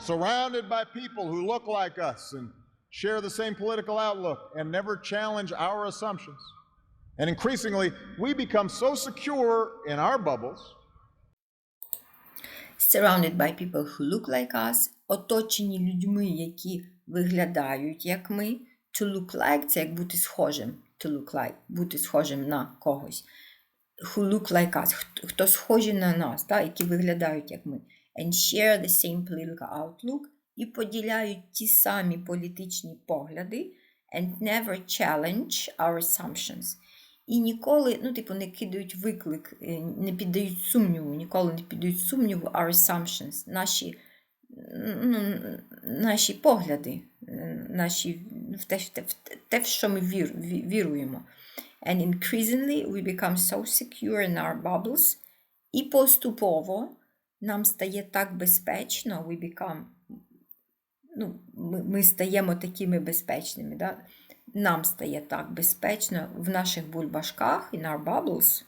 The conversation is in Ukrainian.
surrounded by people who look like us and share the same political outlook and never challenge our assumptions. And increasingly, we become so secure in our bubbles surrounded by people who look like us, оточені людьми, які виглядають як ми. To look like це як бути схожим. To look like, бути схожим на когось. Who look like us, хто, схожі на нас, та, які виглядають як ми. And share the same political outlook і поділяють ті самі політичні погляди and never challenge our assumptions. І ніколи, ну, типу, не кидають виклик, е, не піддають сумніву, ніколи не піддають сумніву our assumptions, наші, ну, наші погляди, е, наші, в те, в те, в те, в що ми вір, ві- віруємо. And increasingly we become so secure in our bubbles, і поступово нам стає так безпечно, we become, ну, ми, ми стаємо такими безпечними. Да? Нам стає так безпечно в наших бульбашках, in our bubbles,